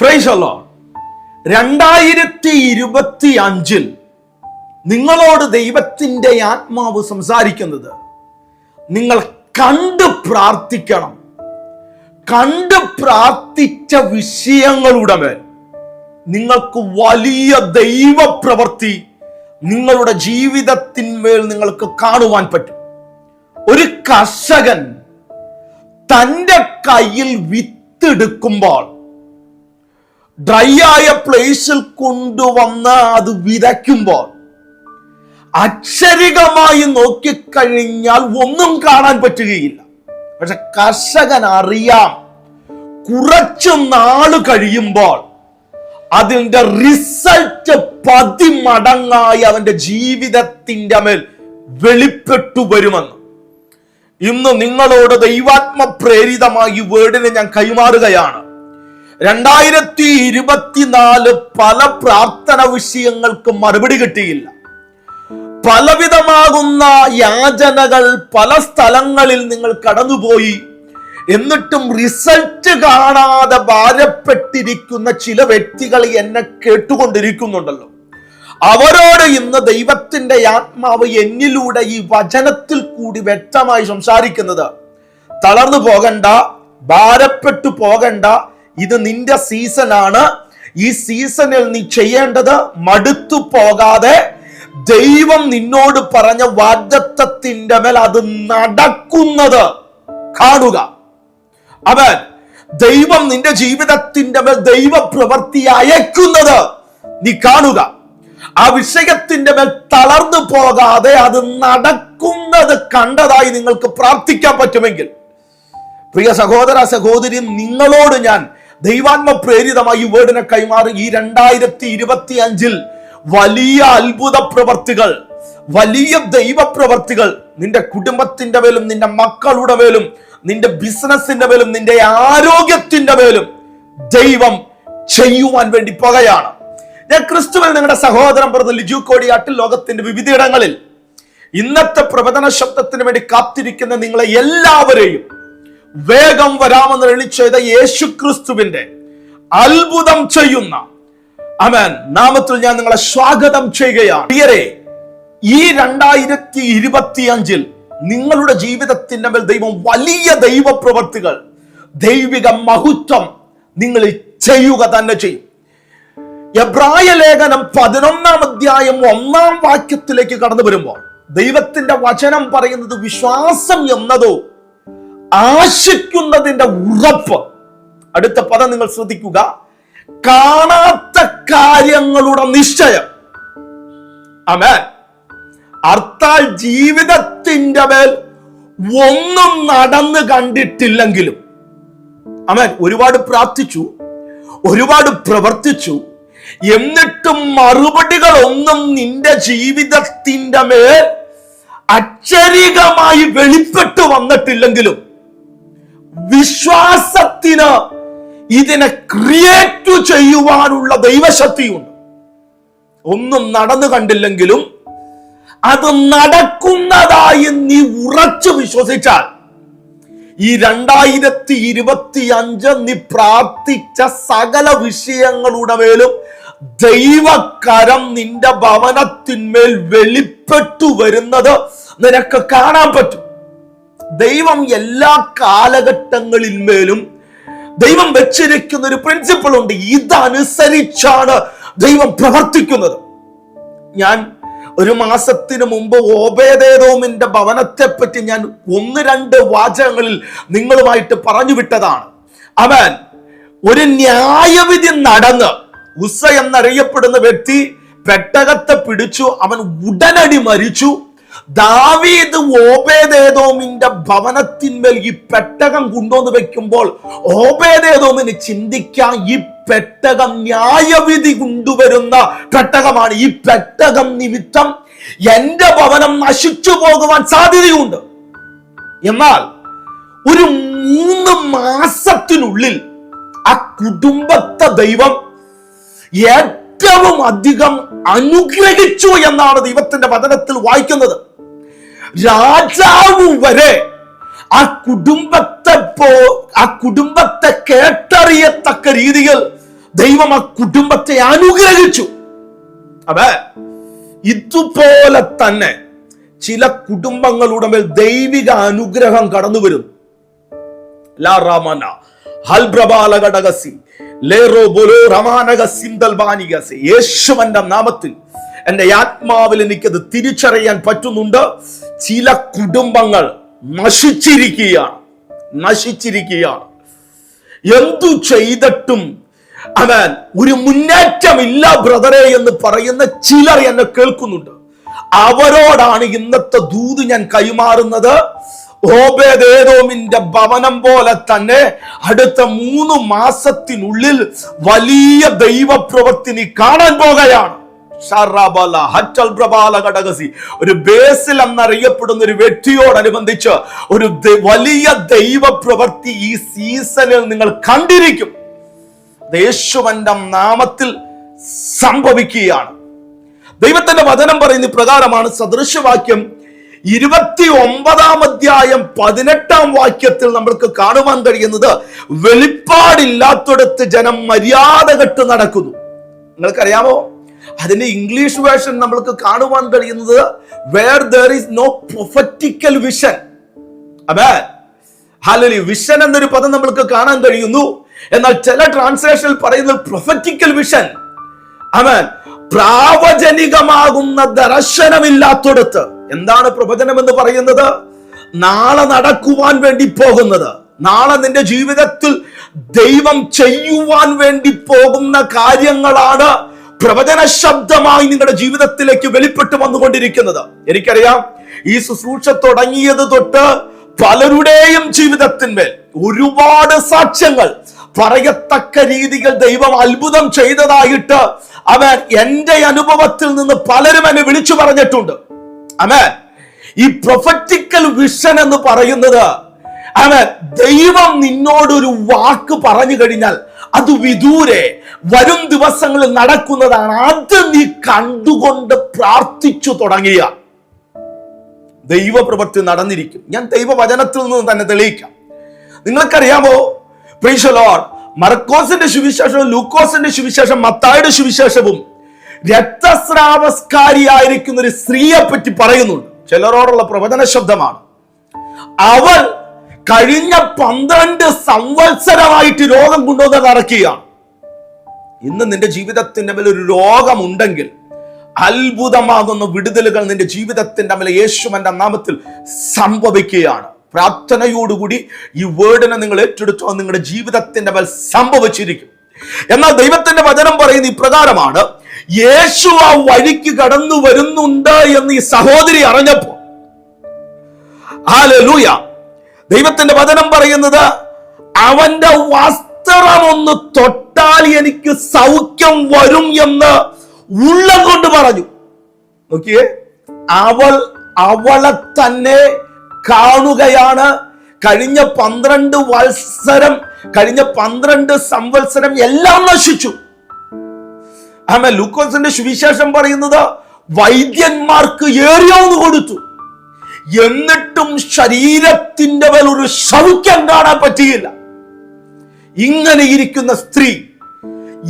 ഫ്രൈസല്ലോ രണ്ടായിരത്തി ഇരുപത്തി അഞ്ചിൽ നിങ്ങളോട് ദൈവത്തിന്റെ ആത്മാവ് സംസാരിക്കുന്നത് നിങ്ങൾ കണ്ട് പ്രാർത്ഥിക്കണം. കണ്ട് പ്രാർത്ഥിച്ച വിഷയങ്ങളുടെ മേൽ നിങ്ങൾക്ക് വലിയ ദൈവപ്രവൃത്തി നിങ്ങളുടെ ജീവിതത്തിന്മേൽ നിങ്ങൾക്ക് കാണുവാൻ പറ്റും. ഒരു കർഷകൻ തന്റെ കയ്യിൽ വിത്തെടുക്കുമ്പോൾ ഡ്രൈ ആയ പ്ലേസിൽ കൊണ്ടുവന്ന് അത് വിതയ്ക്കുമ്പോൾ അക്ഷരികമായി നോക്കിക്കഴിഞ്ഞാൽ ഒന്നും കാണാൻ പറ്റുകയില്ല. പക്ഷെ കർഷകൻ അറിയാം കുറച്ചു നാൾ കഴിയുമ്പോൾ അതിന്റെ റിസൾട്ട് പതിമടങ്ങായി അവന്റെ ജീവിതത്തിന്റെ മേൽ വെളിപ്പെട്ടു വരുമെന്ന്. ഇന്ന് നിങ്ങളോട് ദൈവാത്മ പ്രേരിതമായി വേർഡിനെ ഞാൻ കൈമാറുകയാണ്. രണ്ടായിരത്തി ഇരുപത്തിനാല് പല പ്രാർത്ഥന വിഷയങ്ങൾക്ക് മറുപടി കിട്ടിയില്ല. പലവിധമാകുന്ന യാചനകൾ പല സ്ഥലങ്ങളിൽ നിങ്ങൾ കടന്നുപോയി. എന്നിട്ടും റിസൾട്ട് കാണാതെ ഭാരപ്പെട്ടിരിക്കുന്ന ചില വ്യക്തികൾ എന്നെ കേട്ടുകൊണ്ടിരിക്കുന്നുണ്ടല്ലോ. അവരോട് ഇന്ന് ദൈവത്തിന്റെ ആത്മാവ് എന്നിലൂടെ ഈ വചനത്തിൽ കൂടി വ്യക്തമായി സംസാരിക്കുന്നത് തളർന്നു പോകണ്ട ഭാരപ്പെട്ടു പോകണ്ട ഇത് നിന്റെ സീസണാണ് ഈ സീസണിൽ നീ ചെയ്യേണ്ടത് മടുത്തു പോകാതെ ദൈവം നിന്നോട് പറഞ്ഞ വാഗ്ദത്തത്തിന്റെ മേൽ അത് നടക്കുന്നത് കാണുക. അവൻ ദൈവം നിന്റെ ജീവിതത്തിന്റെ മേൽ ദൈവ പ്രവൃത്തി അയക്കുന്നത് നീ കാണുക. ആ വിഷയത്തിന്റെ മേൽ തളർന്നു പോകാതെ അത് നടക്കുന്നത് കണ്ടതായി നിങ്ങൾക്ക് പ്രാർത്ഥിക്കാൻ പറ്റുമെങ്കിൽ. പ്രിയ സഹോദര സഹോദരി നിങ്ങളോട് ഞാൻ ദൈവാത്മ പ്രേരിതമായി വേർഡിനെ കൈമാറി ഈ രണ്ടായിരത്തി ഇരുപത്തി അഞ്ചിൽ വലിയ അത്ഭുത പ്രവർത്തികൾ വലിയ ദൈവ പ്രവർത്തികൾ നിന്റെ കുടുംബത്തിന്റെ മേലും നിന്റെ മക്കളുടെ മേലും നിന്റെ ബിസിനസിന്റെ മേലും നിന്റെ ആരോഗ്യത്തിന്റെ മേലും ദൈവം ചെയ്യുവാൻ വേണ്ടി പോകുകയാണ്. ഞാൻ ക്രിസ്തുവിൽ നിങ്ങളുടെ സഹോദരൻ പറഞ്ഞ ലിജു കോടിയാട്ടിൽ ലോകത്തിന്റെ വിവിധയിടങ്ങളിൽ ഇന്നത്തെ പ്രവചന ശബ്ദത്തിന് വേണ്ടി കാത്തിരിക്കുന്ന നിങ്ങളെ എല്ലാവരെയും വേഗം വരാമെന്ന് എണിച്ചത് യേശു ക്രിസ്തുവിന്റെ അത്ഭുതം ചെയ്യുന്ന അമൻ നാമത്തിൽ ഞാൻ നിങ്ങളെ സ്വാഗതം ചെയ്യുകയാണ്. പ്രിയരെ ഈ രണ്ടായിരത്തി ഇരുപത്തി അഞ്ചിൽ നിങ്ങളുടെ ജീവിതത്തിന്റെ മേൽ ദൈവം വലിയ ദൈവ പ്രവർത്തികൾ ദൈവിക മഹത്വം നിങ്ങൾ ചെയ്യുക തന്നെ ചെയ്യും. എബ്രായ ലേഖനം പതിനൊന്നാം അധ്യായം ഒന്നാം വാക്യത്തിലേക്ക് കടന്നു വരുമ്പോൾ ദൈവത്തിന്റെ വചനം പറയുന്നത് വിശ്വാസം എന്നതോ ആശിക്കുന്നതിന്റെ ഉറപ്പ്. അടുത്ത പദം നിങ്ങൾ ശ്രദ്ധിക്കുക. കാണാത്ത കാര്യങ്ങളുടെ നിശ്ചയം. അമേ അർത്ഥാൽ ജീവിതത്തിന്റെ മേൽ ഒന്നും നടന്ന് കണ്ടിട്ടില്ലെങ്കിലും. അമേൻ ഒരുപാട് പ്രാർത്ഥിച്ചു. ഒരുപാട് പ്രവർത്തിച്ചു. എന്നിട്ടും മറുപടികൾ ഒന്നും നിന്റെ ജീവിതത്തിന്റെ മേൽ അക്ഷരികമായി വെളിപ്പെട്ടു വന്നിട്ടില്ലെങ്കിലും. വിശ്വാസത്തിന് ഇതിനെ ക്രിയേറ്റ് ചെയ്യുവാനുള്ള ദൈവശക്തിയുണ്ട്. ഒന്നും നടന്നു കണ്ടില്ലെങ്കിലും അത് നടക്കുന്നതായി നീ ഉറച്ചു വിശ്വസിച്ചാൽ ഈ രണ്ടായിരത്തി ഇരുപത്തി അഞ്ച് നീ പ്രാർത്ഥിച്ച സകല വിഷയങ്ങളുടെ മേലും ദൈവകരം നിന്റെ ഭവനത്തിന്മേൽ വെളിപ്പെട്ടു വരുന്നത് നിനക്ക് കാണാൻ പറ്റും. ദൈവം എല്ലാ കാലഘട്ടങ്ങളിന്മേലും ദൈവം വെച്ചിരിക്കുന്ന ഒരു പ്രിൻസിപ്പിൾ ഉണ്ട്. ഇതനുസരിച്ചാണ് ദൈവം പ്രവർത്തിക്കുന്നത്. ഞാൻ ഒരു മാസത്തിന് മുമ്പ് ഓബേദേദോമിന്റെ ഭവനത്തെ പറ്റി ഞാൻ ഒന്ന് രണ്ട് വാചകങ്ങളിൽ നിങ്ങളുമായിട്ട് പറഞ്ഞു വിട്ടതാണ്. അവൻ ഒരു ന്യായവിധി നടന്ന് ഉസ എന്നറിയപ്പെടുന്ന വ്യക്തി പെട്ടകത്തെ പിടിച്ചു അവൻ ഉടനടി മരിച്ചു. ദാവീദ് ഓബേദേദോമിന്റെ ഭവനത്തിന്മേൽ ഈ പെട്ടകം കൊണ്ടുവന്ന് വെക്കുമ്പോൾ ഓബേദേദോമിന് ചിന്തിക്കാൻ ഈ പെട്ടകം ന്യായവിധി കൊണ്ടുവരുന്ന പെട്ടകമാണ്. ഈ പെട്ടകം നിമിത്തം എന്റെ ഭവനം നശിച്ചു പോകുവാൻ സാധ്യതയുണ്ട്. എന്നാൽ ഒരു മൂന്ന് മാസത്തിനുള്ളിൽ ആ കുടുംബത്തെ ദൈവം ഏറ്റവും അധികം അനുഗ്രഹിച്ചു എന്നാണ് ദൈവത്തിന്റെ വചനത്തിൽ വായിക്കുന്നത്. രാജാവ് വരെ ആ കുടുംബത്തെ പോ ആ കുടുംബത്തെ കേട്ടറിയത്തക്ക രീതിയിൽ ദൈവം ആ കുടുംബത്തെ അനുഗ്രഹിച്ചു. അതെ ഇതുപോലെ തന്നെ ചില കുടുംബങ്ങളുടെ മേൽ ദൈവിക അനുഗ്രഹം കടന്നു വരും ലാ റാമന. ഹൽബ്രബാല ഘടകസി യേശുവന്റെ നാമത്തിൽ എന്റെ ആത്മാവിൽ എനിക്കത് തിരിച്ചറിയാൻ പറ്റുന്നുണ്ട്. ചില കുടുംബങ്ങൾ നശിച്ചിരിക്കുകയാണ് നശിച്ചിരിക്കുകയാണ് എന്തു ചെയ്തിട്ടും അവൻ ഒരു മുന്നേറ്റമില്ല ബ്രദറെ എന്ന് പറയുന്ന ചിലർ എന്നെ കേൾക്കുന്നുണ്ട്. അവരോടാണ് ഇന്നത്തെ ദൂത് ഞാൻ കൈമാറുന്നത്. ഓബേദേദോമിന്റെ ഭവനം പോലെ തന്നെ അടുത്ത മൂന്ന് മാസത്തിനുള്ളിൽ വലിയ ദൈവപ്രവൃത്തി നീ കാണാൻ പോകുകയാണ്. ഒരു ബേസിൽ എന്നറിയപ്പെടുന്ന ഒരു വ്യക്തിയോടനുബന്ധിച്ച് ഒരു വലിയ ദൈവ പ്രവൃത്തി ഈ സീസണിൽ നിങ്ങൾ കണ്ടിരിക്കും യേശുവന്റെ നാമത്തിൽ സംഭവിക്കുകയാണ് ദൈവത്തിന്റെ വചനം പറയുന്ന പ്രകാരമാണ് സദൃശവാക്യം ഇരുപത്തി ഒമ്പതാം അധ്യായം പതിനെട്ടാം വാക്യത്തിൽ നമ്മൾക്ക് കാണുവാൻ കഴിയുന്നത് വെളിപ്പാടില്ലാത്തടത്ത് ജനം മര്യാദ കെട്ട് നടക്കുന്നു. നിങ്ങൾക്കറിയാമോ? അതിന്റെ ഇംഗ്ലീഷ് വേർഷൻ നമ്മൾക്ക് കാണുവാൻ കഴിയുന്നത് where there is no prophetical vision അതെ ഹാലലി വിഷൻ എന്നൊരു പദം നമ്മൾക്ക് കാണാൻ കഴിയുന്നു. എന്നാൽ ചില ട്രാൻസ്ലേഷനിൽ പറയുന്നത് പ്രൊഫറ്റിക്കൽ വിഷൻ അവൻ പ്രാവചനികമാകുന്ന ദർശനമില്ലാത്തടത്ത്. എന്താണ് പ്രവചനം എന്ന് പറയുന്നത്? നാളെ നടക്കുവാൻ വേണ്ടി പോകുന്നത്. നാളെ നിന്റെ ജീവിതത്തിൽ ദൈവം ചെയ്യുവാൻ വേണ്ടി പോകുന്ന കാര്യങ്ങളാണ് പ്രവചന ശബ്ദമായി നിങ്ങളുടെ ജീവിതത്തിലേക്ക് വെളിപ്പെട്ട് വന്നുകൊണ്ടിരിക്കുന്നത്. എനിക്കറിയാം ഈ ശുശ്രൂഷ തുടങ്ങിയത് തൊട്ട് പലരുടെയും ജീവിതത്തിന്മേൽ ഒരുപാട് സാക്ഷ്യങ്ങൾ പറയത്തക്ക രീതികൾ ദൈവം അത്ഭുതം ചെയ്തതായിട്ട് അവൻ എന്റെ അനുഭവത്തിൽ നിന്ന് പലരും എന്നെ വിളിച്ചു പറഞ്ഞിട്ടുണ്ട്. അമേൻ ഈ പ്രൊഫറ്റിക്കൽ വിഷൻ എന്ന് പറയുന്നത് അവൻ ദൈവം നിന്നോടൊരു വാക്ക് പറഞ്ഞു കഴിഞ്ഞാൽ അത് വിദൂരെ വരും ദിവസങ്ങളിൽ നടക്കുന്നതാണ്. അത് നീ കണ്ടുകൊണ്ട് പ്രാർത്ഥിച്ചു തുടങ്ങിയ. ദൈവപ്രവൃത്തി നടന്നിരിക്കും. ഞാൻ ദൈവവചനത്തിൽ നിന്ന് തന്നെ തെളിയിക്കാം. നിങ്ങൾക്കറിയാമോ? പ്രീശലോൺ മർക്കോസിന്റെ സുവിശേഷവും ലൂക്കോസിന്റെ സുവിശേഷം മത്തായുടെ സുവിശേഷവും രക്തസ്രാവസ്കാരിയായിരിക്കുന്ന ഒരു സ്ത്രീയെ പറ്റി പറയുന്നുണ്ട്. ചിലരോടുള്ള പ്രവചന ശബ്ദമാണ്. അവൾ കഴിഞ്ഞ പന്ത്രണ്ട് സംവത്സരമായിട്ട് രോഗം കൊണ്ടുവന്ന് നടക്കുകയാണ് ഇന്ന് നിന്റെ ജീവിതത്തിന്റെ മേലെ ഒരു രോഗമുണ്ടെങ്കിൽ അത്ഭുതമാകുന്ന വിടുതലുകൾ നിന്റെ ജീവിതത്തിന്റെ മേലെ യേശുവന്റെ നാമത്തിൽ സംഭവിക്കുകയാണ്. പ്രാർത്ഥനയോടുകൂടി ഈ വേർഡിനെ നിങ്ങൾ ഏറ്റെടുത്തോ നിങ്ങളുടെ ജീവിതത്തിന്റെ മേൽ സംഭവിച്ചിരിക്കും. എന്നാൽ ദൈവത്തിന്റെ വചനം പറയുന്ന ഇപ്രകാരമാണ് യേശു ആ വഴിക്ക് കടന്നു വരുന്നുണ്ട് എന്ന് ഈ സഹോദരി അറിഞ്ഞപ്പോ ഹാലൂയ ദൈവത്തിന്റെ വചനം പറയുന്നത് അവന്റെ വസ്ത്രം ഒന്ന് തൊട്ടാൽ എനിക്ക് സൗഖ്യം വരും എന്ന് ഉള്ളം കൊണ്ട് പറഞ്ഞു. നോക്കിയേ അവൾ അവളെ തന്നെ കാണുകയാണ്. കഴിഞ്ഞ പന്ത്രണ്ട് വത്സരം കഴിഞ്ഞ പന്ത്രണ്ട് സംവത്സരം എല്ലാം നശിച്ചു. ആമേ ലൂക്കോസിന്റെ സുവിശേഷം പറയുന്നത് വൈദ്യന്മാർക്ക് ഏറിയോന്ന് കൊടുത്തു. എന്നിട്ടും ശരീരത്തിന്റെ മേൽ ഒരു സൗഖ്യം കാണാൻ പറ്റിയില്ല. ഇങ്ങനെ ഇരിക്കുന്ന സ്ത്രീ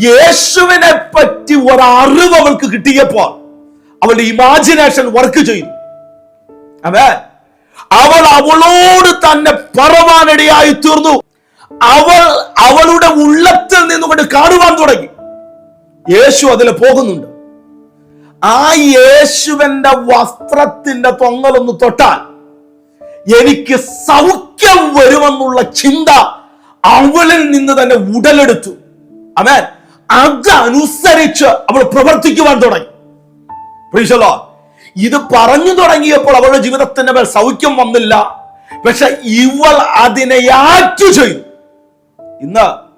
യേശുവിനെ പറ്റി ഒരറിവ് അവൾക്ക് കിട്ടിയപ്പോൾ അവളുടെ ഇമാജിനേഷൻ വർക്ക് ചെയ്തു. അവേ അവൾ അവളോട് തന്നെ പറവാനിടയായി തീർന്നു. അവൾ അവളുടെ ഉള്ളത്തിൽ നിന്നുകൊണ്ട് കാണുവാൻ തുടങ്ങി. യേശു അതിൽ പോകുന്നുണ്ട്. ആ യേശുവിന്റെ വസ്ത്രത്തിന്റെ തൊങ്ങലൊന്ന് തൊട്ടാൽ എനിക്ക് സൗഖ്യം വരുമെന്നുള്ള ചിന്ത അവളിൽ നിന്ന് തന്നെ ഉടലെടുത്തു. അവൻ അതനുസരിച്ച് അവൾ പ്രവർത്തിക്കുവാൻ തുടങ്ങി. പ്രീശലോ ഇത് പറഞ്ഞു തുടങ്ങിയപ്പോൾ അവളുടെ ജീവിതത്തിന്റെ മേൽ സൗഖ്യം വന്നില്ല. പക്ഷെ ഇവൾ അതിനെ ആറ്റു ചെയ്തു ഇന്ന്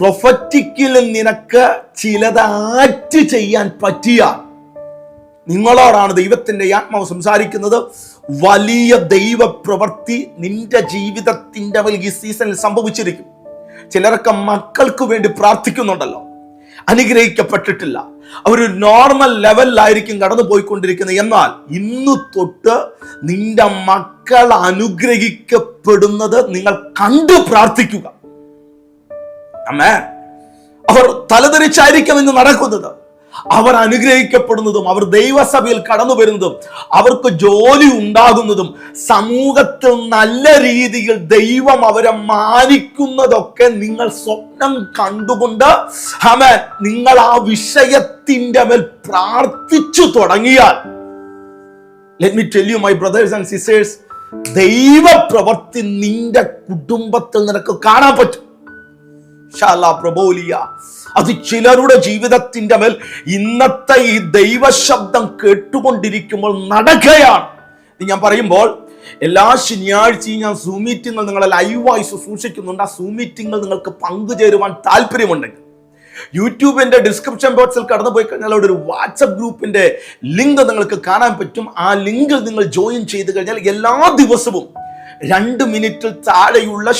പ്രൊഫറ്റിക്കിൽ നിനക്ക് ചിലത് ആറ്റ് ചെയ്യാൻ പറ്റിയ നിങ്ങളോടാണ് ദൈവത്തിന്റെ ആത്മാവ് സംസാരിക്കുന്നത്. വലിയ ദൈവ പ്രവൃത്തി നിന്റെ ജീവിതത്തിന്റെ ഈ സീസണിൽ സംഭവിച്ചിരിക്കും. ചിലരൊക്കെ മക്കൾക്ക് വേണ്ടി പ്രാർത്ഥിക്കുന്നുണ്ടല്ലോ. അനുഗ്രഹിക്കപ്പെട്ടിട്ടില്ല. അവർ നോർമൽ ലെവലിലായിരിക്കും കടന്നു പോയിക്കൊണ്ടിരിക്കുന്നത് എന്നാൽ ഇന്ന് തൊട്ട് നിന്റെ മക്കൾ അനുഗ്രഹിക്കപ്പെടുന്നത് നിങ്ങൾ കണ്ടു പ്രാർത്ഥിക്കുക. അമ്മേ അവർ തലതിരിച്ചായിരിക്കുമെന്ന് നടക്കുന്നത് അവർ അനുഗ്രഹിക്കപ്പെടുന്നതും അവർ ദൈവസഭയിൽ കടന്നു വരുന്നതും അവർക്ക് ജോലി ഉണ്ടാകുന്നതും സമൂഹത്തിൽ നല്ല രീതിയിൽ ദൈവം അവരെ മാനിക്കുന്നതൊക്കെ നിങ്ങൾ സ്വപ്നം കണ്ടുകൊണ്ട് ഹമൻ നിങ്ങൾ ആ വിഷയത്തിന്റെ മേൽ പ്രാർത്ഥിച്ചു തുടങ്ങിയാൽ let me tell you my brothers and sisters ദൈവ പ്രവർത്തി നിന്റെ കുടുംബത്തിൽ നിനക്ക് കാണാൻ പറ്റും. പ്രബോലിയ അത് ചിലരുടെ ജീവിതത്തിന്റെ മേൽ ഇന്നത്തെ ഈ ദൈവശബ്ദം കേട്ടുകൊണ്ടിരിക്കുമ്പോൾ നടക്കുകയാണ്. ഞാൻ പറയുമ്പോൾ എല്ലാ ശനിയാഴ്ചയും ഞാൻ സൂം മീറ്റിങ്ങൾ നിങ്ങളെ ലൈവായി ശുശ്രൂഷിക്കുന്നുണ്ട് ആ സൂം മീറ്റിങ്ങൾ നിങ്ങൾക്ക് പങ്കുചേരുവാൻ താല്പര്യമുണ്ടെങ്കിൽ യൂട്യൂബിന്റെ ഡിസ്ക്രിപ്ഷൻ ബോക്സിൽ കടന്നു പോയി കഴിഞ്ഞാൽ അവിടെ ഒരു വാട്സപ്പ് ഗ്രൂപ്പിന്റെ ലിങ്ക് നിങ്ങൾക്ക് കാണാൻ പറ്റും. ആ ലിങ്കിൽ നിങ്ങൾ ജോയിൻ ചെയ്ത് കഴിഞ്ഞാൽ എല്ലാ ദിവസവും രണ്ട് മിനിറ്റിൽ താഴെയുള്ള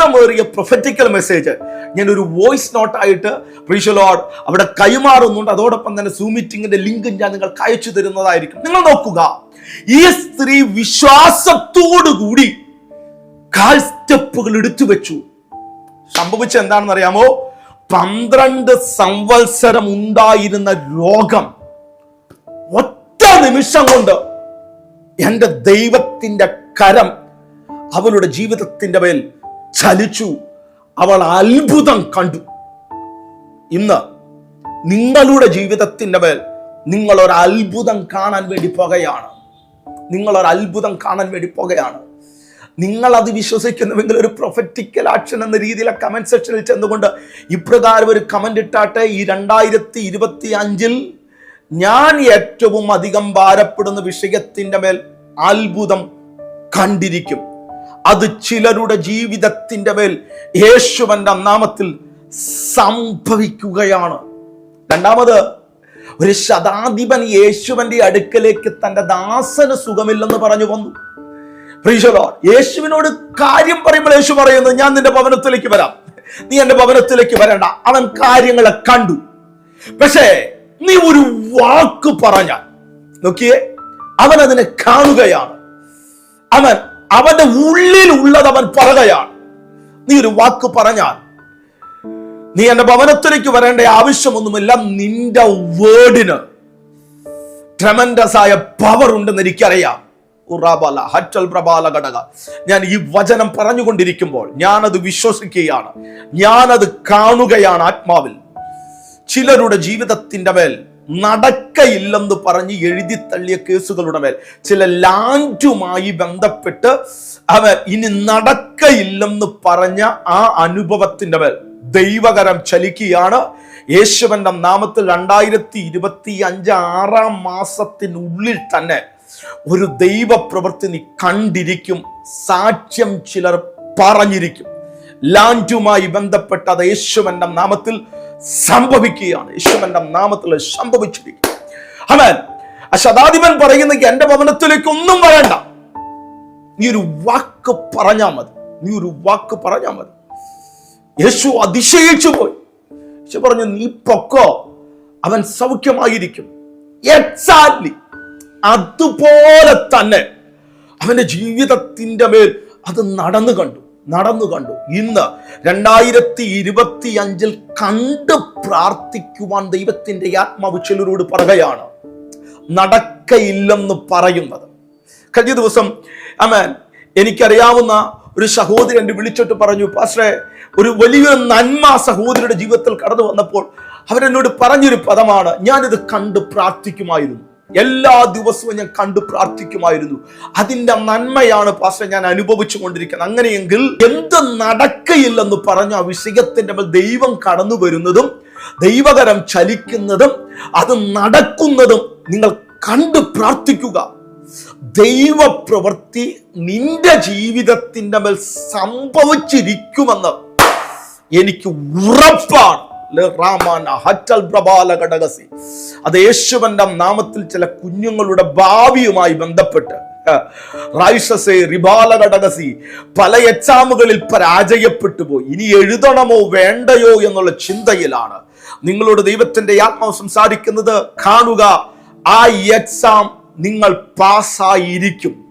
ശബ്ദമേറിയ പ്രൊഫറ്റിക്കൽ മെസ്സേജ് ഞാൻ ഒരു വോയിസ് നോട്ടായിട്ട് പ്രീഷലോഡ് അവിടെ കൈമാറുന്നുണ്ട്. അതോടൊപ്പം തന്നെ സൂ മീറ്റിംഗിന്റെ ലിങ്ക് ഞാൻ നിങ്ങൾക്ക് അയച്ചു തരുന്നതായിരിക്കും. നിങ്ങൾ നോക്കുക. ഈ സ്ത്രീ വിശ്വാസത്തോടു കൂടി കാൽ സ്റ്റെപ്പുകൾ എടുത്തു വെച്ചു. സംഭവിച്ച എന്താണെന്ന് അറിയാമോ? പന്ത്രണ്ട് സംവത്സരം ഉണ്ടായിരുന്ന രോഗം. ഒറ്റ നിമിഷം കൊണ്ട് എന്റെ ദൈവത്തിന്റെ കരം അവളുടെ ജീവിതത്തിന്റെ മേൽ ചലിച്ചു. അവൾ അത്ഭുതം കണ്ടു. ഇന്ന് നിങ്ങളുടെ ജീവിതത്തിന്റെ മേൽ നിങ്ങൾ ഒരു അത്ഭുതം കാണാൻ വേണ്ടി പോകുകയാണ് നിങ്ങൾ ഒരു അത്ഭുതം കാണാൻ വേണ്ടി പോകുകയാണ് നിങ്ങൾ അത് വിശ്വസിക്കുന്നുവെങ്കിൽ ഒരു പ്രൊഫറ്റിക്കൽ ആക്ഷൻ എന്ന രീതിയിലെ കമന്റ് സെക്ഷനിൽ ചെന്നുകൊണ്ട് ഇപ്രകാരം ഒരു കമന്റ് ഇട്ടാട്ടെ ഈ രണ്ടായിരത്തി ഇരുപത്തി അഞ്ചിൽ ഞാൻ ഏറ്റവും അധികം ഭാരപ്പെടുന്ന വിഷയത്തിന്റെ മേൽ അത്ഭുതം കണ്ടിരിക്കും. അത് ചിലരുടെ ജീവിതത്തിന്റെ മേൽ യേശുവന്റെ നാമത്തിൽ സംഭവിക്കുകയാണ്. രണ്ടാമത് ഒരു ശതാധിപൻ യേശുവിന്റെ അടുക്കലേക്ക് തന്റെ ദാസന് സുഖമില്ലെന്ന് പറഞ്ഞു വന്നു. പ്രീശലോ യേശുവിനോട് കാര്യം പറയുമ്പോൾ യേശു പറയുന്നു ഞാൻ നിന്റെ ഭവനത്തിലേക്ക് വരാം. നീ എന്റെ ഭവനത്തിലേക്ക് വരണ്ട. അവൻ കാര്യങ്ങളെ കണ്ടു. പക്ഷേ നീ ഒരു വാക്ക് പറഞ്ഞാൽ നോക്കിയേ അവൻ അതിനെ കാണുകയാണ്. അവൻ അവന്റെ ഉള്ളിൽ ഉള്ളത് അവൻ പറയുകയാണ് നീ ഒരു വാക്ക് പറഞ്ഞാൽ നീ എന്റെ ഭവനത്തിലേക്ക് വരേണ്ട ആവശ്യമൊന്നുമില്ല. നിന്റെ വേർഡിന് ട്രമൻഡസ് ആയ പവർ ഉണ്ടെന്ന് എനിക്കറിയാം. പ്രബാല ഘടക. ഞാൻ ഈ വചനം പറഞ്ഞുകൊണ്ടിരിക്കുമ്പോൾ ഞാനത് വിശ്വസിക്കുകയാണ്. ഞാനത് കാണുകയാണ് ആത്മാവിൽ. ചിലരുടെ ജീവിതത്തിന്റെ മേൽ നടക്കയില്ലെന്ന് പറഞ്ഞ് എഴുതി തള്ളിയ കേസുകളുടെ മേൽ. ചില ലാൻഡുമായി ബന്ധപ്പെട്ട് അവൻ ഇനി നടക്കയില്ലെന്ന് പറഞ്ഞ ആ അനുഭവത്തിന്റെ മേൽ ദൈവകരം ചലിക്കുകയാണ്. യേശുവന്റെ നാമത്തിൽ രണ്ടായിരത്തി ഇരുപത്തി അഞ്ച് ആറാം മാസത്തിനുള്ളിൽ തന്നെ ഒരു ദൈവ പ്രവൃത്തി നീ കണ്ടിരിക്കും. സാക്ഷ്യം ചിലർ പറഞ്ഞിരിക്കും. ലാൻഡുമായി ബന്ധപ്പെട്ട അത് യേശുവന്റെ നാമത്തിൽ സംഭവിക്കുകയാണ്. യേശുവന്റെ നാമത്തിൽ സംഭവിച്ചിരിക്കും അവൻ ആ ശതാധിപൻ പറയുന്നെങ്കിൽ എന്റെ ഭവനത്തിലേക്ക് ഒന്നും വരണ്ട. നീ ഒരു വാക്ക് പറഞ്ഞാൽ മതി. നീ ഒരു വാക്ക് പറഞ്ഞാൽ മതി. യേശു അതിശയിച്ചു പോയി. യേശു പറഞ്ഞു നീ പൊക്കോ. അവൻ സൗഖ്യമായിരിക്കും. എക്സാക്ട്ലി അതുപോലെ തന്നെ അവന്റെ ജീവിതത്തിന്റെ മേൽ അത് നടന്നു കണ്ടു. നടന്നു കണ്ടു. ഇന്ന് രണ്ടായിരത്തി ഇരുപത്തി അഞ്ചിൽ കണ്ട് പ്രാർത്ഥിക്കുവാൻ ദൈവത്തിന്റെ ആത്മാവ് ചിലരോട് പറയുകയാണ്. നടക്കയില്ലെന്ന് പറയുന്നത്. കഴിഞ്ഞ ദിവസം അമേൻ എനിക്കറിയാവുന്ന ഒരു സഹോദരൻ വിളിച്ചിട്ട് പറഞ്ഞു പാസ്റ്ററെ ഒരു വലിയൊരു നന്മ സഹോദരിയുടെ ജീവിതത്തിൽ കടന്നു വന്നപ്പോൾ അവരെന്നോട് പറഞ്ഞൊരു പദമാണ് ഞാനിത് കണ്ട് പ്രാർത്ഥിക്കുമായിരുന്നു. എല്ലാ ദിവസവും ഞാൻ കണ്ടു പ്രാർത്ഥിക്കുമായിരുന്നു. അതിന്റെ നന്മയാണ് പാസ്റ്റർ ഞാൻ അനുഭവിച്ചു കൊണ്ടിരിക്കുന്നത്. അങ്ങനെയെങ്കിൽ എന്ത് നടക്കയില്ലെന്ന് പറഞ്ഞ ആ വിഷയത്തിന്റെ മേൽ ദൈവം കടന്നു വരുന്നതും ദൈവകരം ചലിക്കുന്നതും അത് നടക്കുന്നതും നിങ്ങൾ കണ്ടു പ്രാർത്ഥിക്കുക. ദൈവ പ്രവൃത്തി നിന്റെ ജീവിതത്തിന്റെ മേൽ സംഭവിച്ചിരിക്കുമെന്ന് എനിക്ക് ഉറപ്പാണ്. അത് യേശുവന്റെ നാമത്തിൽ ചില കുഞ്ഞുങ്ങളുടെ ഭാവിയുമായി ബന്ധപ്പെട്ട് റിബാല പല എക്സാമുകളിൽ പരാജയപ്പെട്ടു പോയി. ഇനി എഴുതണമോ വേണ്ടയോ എന്നുള്ള ചിന്തയിലാണ് നിങ്ങളോട് ദൈവത്തിന്റെ ആത്മാവ് സംസാരിക്കുന്നത്. കാണുക ആ എക്സാം നിങ്ങൾ പാസ്സായിരിക്കും.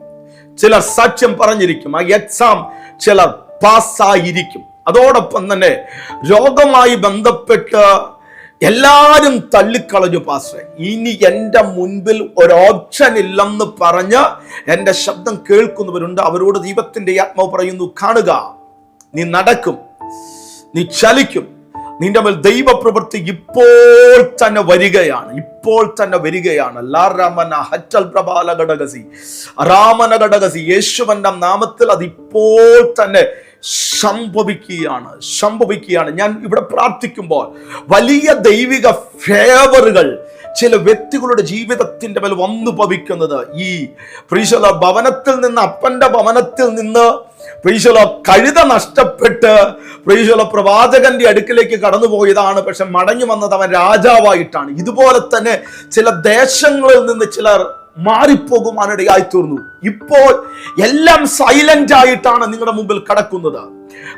ചിലർ സാക്ഷ്യം പറഞ്ഞിരിക്കും ആ എക്സാം ചിലർ പാസ്സായിരിക്കും. അതോടൊപ്പം തന്നെ രോഗമായി ബന്ധപ്പെട്ട് എല്ലാരും തള്ളിക്കളഞ്ഞു പാസ്റ്റർ ഇനി എന്റെ മുൻപിൽ ഒരു ഓപ്ഷൻ ഇല്ലെന്ന് പറഞ്ഞ് എന്റെ ശബ്ദം കേൾക്കുന്നവരുണ്ട്. അവരോട് ദൈവത്തിന്റെ ആത്മാവ് പറയുന്നു കാണുക നീ നടക്കും നീ ചലിക്കും. നിന്റെ മേൽ ദൈവപ്രവൃത്തി ഇപ്പോൾ തന്നെ വരികയാണ് ഇപ്പോൾ തന്നെ വരികയാണ്. ലാരാമന ഹറ്റൽ ഘടകസി രാമന ഘടകസി യേശുവന്റെ നാമത്തിൽ അത് ഇപ്പോൾ തന്നെ സംഭവിക്കുകയാണ് സംഭവിക്കുകയാണ്. ഞാൻ ഇവിടെ പ്രാർത്ഥിക്കുമ്പോൾ വലിയ ദൈവിക ഫേവറുകൾ ചില വ്യക്തികളുടെ ജീവിതത്തിന്റെ മേൽ വന്നു ഭവിക്കുന്നത് ഈ പ്രീശല ഭവനത്തിൽ നിന്ന് അപ്പന്റെ ഭവനത്തിൽ നിന്ന് പ്രീശല കഴുത നഷ്ടപ്പെട്ട് പ്രീശല പ്രവാചകന്റെ അടുക്കിലേക്ക് കടന്നുപോയതാണ്. പക്ഷെ മടങ്ങി വന്നത് അവൻ രാജാവായിട്ടാണ്. ഇതുപോലെ തന്നെ ചില ദേശങ്ങളിൽ നിന്ന് ചിലർ മാറിപ്പോകുവാനിടയായി തീർന്നു. ഇപ്പോൾ എല്ലാം സൈലന്റ് ആയിട്ടാണ് നിങ്ങളുടെ മുമ്പിൽ കടക്കുന്നത്.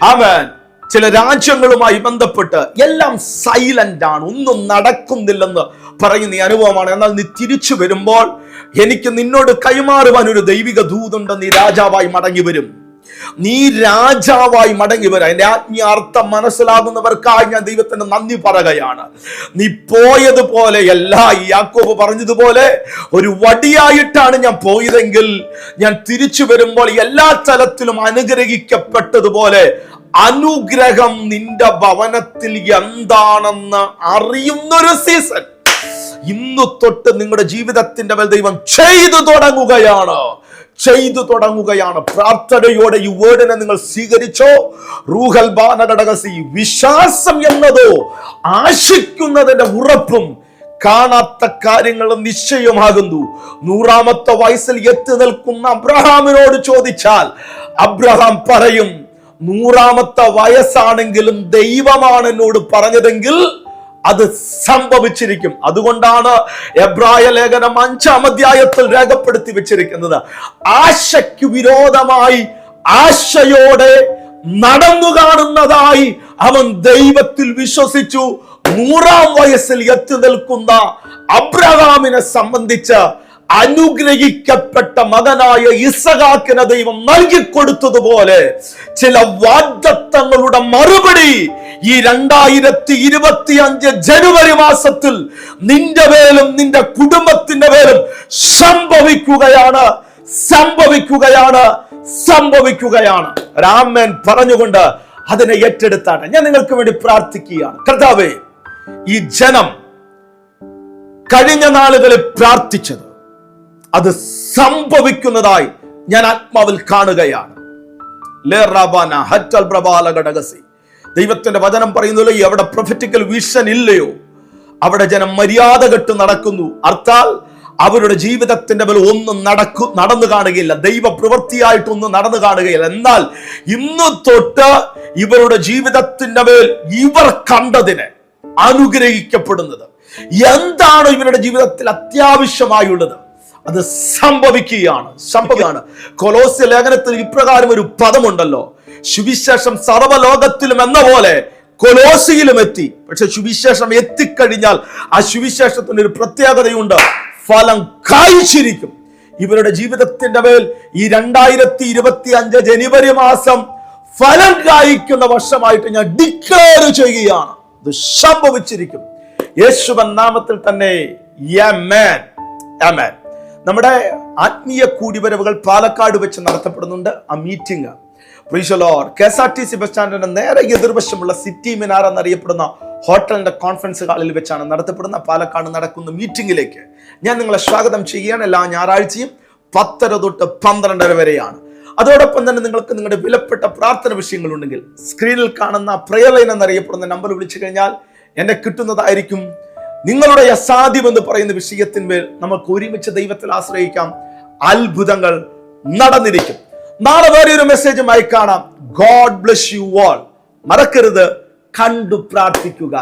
അവൻ ചില രാജ്യങ്ങളുമായി ബന്ധപ്പെട്ട് എല്ലാം സൈലന്റ് ആണ്. ഒന്നും നടക്കുന്നില്ലെന്ന് പറയുന്ന ഈ അനുഭവമാണ്. എന്നാൽ നീ തിരിച്ചു വരുമ്പോൾ എനിക്ക് നിന്നോട് കൈമാറുവാൻ ഒരു ദൈവിക ദൂതുണ്ട് നീ രാജാവായി മടങ്ങി വരും. നീ രാജാവായി മടങ്ങി വരാം എന്റെ ആത്മീയ അർത്ഥം മനസ്സിലാകുന്നവർക്കായി ഞാൻ ദൈവത്തിന് നന്ദി പറയുകയാണ്. നീ പോയതുപോലെ എല്ലാ യാക്കോബ് പറഞ്ഞതുപോലെ ഒരു വടിയായിട്ടാണ് ഞാൻ പോയതെങ്കിൽ ഞാൻ തിരിച്ചു വരുമ്പോൾ എല്ലാ തലത്തിലും അനുഗ്രഹിക്കപ്പെട്ടതുപോലെ അനുഗ്രഹം നിന്റെ ഭവനത്തിൽ എന്താണെന്ന് അറിയുന്നൊരു സീസൺ ഇന്നു തൊട്ട് നിങ്ങളുടെ ജീവിതത്തിന്റെ മേൽ ദൈവം ചെയ്തു തുടങ്ങുകയാണ്. ചെയ്തു തുടങ്ങുകയാണ്. പ്രാർത്ഥനയോടെ ഈ വേർഡിനെ നിങ്ങൾ സ്വീകരിച്ചോ? റൂഹൽ ബാനഘടകസി വിശ്വാസം എന്നതോ ആശിക്കുന്നതിന്റെ ഉറപ്പും കാണാത്ത കാര്യങ്ങൾ നിശ്ചയമാകുന്നു. നൂറാമത്തെ വയസ്സിൽ എത്തി നിൽക്കുന്ന അബ്രഹാമിനോട് ചോദിച്ചാൽ അബ്രഹാം പറയും നൂറാമത്തെ വയസ്സാണെങ്കിലും ദൈവമാണ് എന്നോട് പറഞ്ഞതെങ്കിൽ അത് സംഭവിച്ചിരിക്കും. അതുകൊണ്ടാണ് എബ്രായ ലേഖനം അഞ്ചാം അധ്യായത്തിൽ രേഖപ്പെടുത്തി വെച്ചിരിക്കുന്നത്. ആശയ്ക്ക് വിരോധമായി ആശയോടെ നടന്നു കാണുന്നതായി അവൻ ദൈവത്തിൽ വിശ്വസിച്ചു. നൂറാം വയസ്സിൽ എത്തി നിൽക്കുന്ന അബ്രഹാമിനെ സംബന്ധിച്ച് അനുഗ്രഹിക്കപ്പെട്ട മകനായ ഇസഹാക്കിന് ദൈവം നൽകിക്കൊടുത്തതുപോലെ ചില വാഗ്ദത്തങ്ങളുടെ മറുപടി ഈ രണ്ടായിരത്തി ഇരുപത്തി അഞ്ച് ജനുവരി മാസത്തിൽ നിന്റെ മേലും നിന്റെ കുടുംബത്തിന്റെ മേലും സംഭവിക്കുകയാണ് സംഭവിക്കുകയാണ് സംഭവിക്കുകയാണ്. രാമൻ പറഞ്ഞുകൊണ്ട് അതിനെ ഏറ്റെടുത്താണ്. ഞാൻ നിങ്ങൾക്ക് വേണ്ടി പ്രാർത്ഥിക്കുകയാണ്. കർത്താവേ ഈ ജനം കഴിഞ്ഞ നാളുകളിൽ പ്രാർത്ഥിച്ചത് അത് സംഭവിക്കുന്നതായി ഞാൻ ആത്മാവിൽ കാണുകയാണ്. ഘടകസി ദൈവത്തിന്റെ വചനം പറയുന്നില്ല അവിടെ പ്രൊഫറ്റിക്കൽ വിഷൻ ഇല്ലയോ അവിടെ ജനം മര്യാദ കെട്ട് നടക്കുന്നു. അർത്ഥാൽ അവരുടെ ജീവിതത്തിന്റെ മേൽ ഒന്നും നടക്കു നടന്നു കാണുകയില്ല. ദൈവ പ്രവൃത്തിയായിട്ടൊന്നും നടന്നു കാണുകയില്ല. എന്നാൽ ഇന്ന് തൊട്ട് ഇവരുടെ ജീവിതത്തിന്റെ മേൽ ഇവർ കണ്ടതിനെ അനുഗ്രഹിക്കപ്പെടുന്നത്. എന്താണ് ഇവരുടെ ജീവിതത്തിൽ അത്യാവശ്യമായുള്ളത്? അത് സംഭവിക്കുകയാണ്. സംഭവിക്കുകയാണ്. കൊലോസ്യ ലേഖനത്തിൽ ഇപ്രകാരം ഒരു പദമുണ്ടല്ലോ. സുവിശേഷം സർവലോകത്തിലും എന്ന പോലെ കൊലോസിയിലും എത്തി. പക്ഷെ സുവിശേഷം എത്തിക്കഴിഞ്ഞാൽ ആ സുവിശേഷത്തിന് ഒരു പ്രത്യേകതയുണ്ട്. ഫലം കായ്ച്ചിരിക്കും ഇവരുടെ ജീവിതത്തിന്റെ മേൽ ഈ രണ്ടായിരത്തി ഇരുപത്തി അഞ്ച് ജനുവരി മാസം ഫലം കായ്ക്കുന്ന വർഷമായിട്ട് ഞാൻ ഡിക്ലെയർ ചെയ്യുകയാണ്. ഇത് സംഭവിച്ചിരിക്കും. യേശുവൻ നാമത്തിൽ തന്നെ നമ്മുടെ ആത്മീയ കൂടിവരവുകൾ പാലക്കാട് വെച്ച് നടത്തപ്പെടുന്നുണ്ട്. ആ meeting പ്രീശലോർ K S R T C bus സ്റ്റാൻഡിന്റെ നേരെ എതിർവശമുള്ള സിറ്റി മിനാർ എന്നറിയപ്പെടുന്ന ഹോട്ടലിന്റെ കോൺഫറൻസ് ഹാളിൽ വെച്ചാണ് നടത്തപ്പെടുന്ന. പാലക്കാട് നടക്കുന്ന മീറ്റിംഗിലേക്ക് ഞാൻ നിങ്ങളെ സ്വാഗതം ചെയ്യുകയാണ്. എല്ലാ ഞായറാഴ്ചയും പത്തര തൊട്ട് പന്ത്രണ്ടര വരെയാണ്. അതോടൊപ്പം തന്നെ നിങ്ങൾക്ക് നിങ്ങളുടെ വിലപ്പെട്ട പ്രാർത്ഥന വിഷയങ്ങളുണ്ടെങ്കിൽ സ്ക്രീനിൽ കാണുന്ന പ്രയർ ലൈൻ എന്നറിയപ്പെടുന്ന നമ്പർ വിളിച്ചു കഴിഞ്ഞാൽ എന്നെ കിട്ടുന്നതായിരിക്കും. നിങ്ങളുടെ അസാധ്യം എന്ന് പറയുന്ന വിഷയത്തിന്മേൽ നമുക്ക് ഒരുമിച്ച് ദൈവത്തിൽ ആശ്രയിക്കാം. അത്ഭുതങ്ങൾ നടന്നിരിക്കും. നാളെ വേറെ ഒരു മെസ്സേജുമായി കാണാം. ഗോഡ് ബ്ലസ് യു ഓൾ മറക്കരുത്. കണ്ടു പ്രാർത്ഥിക്കുക.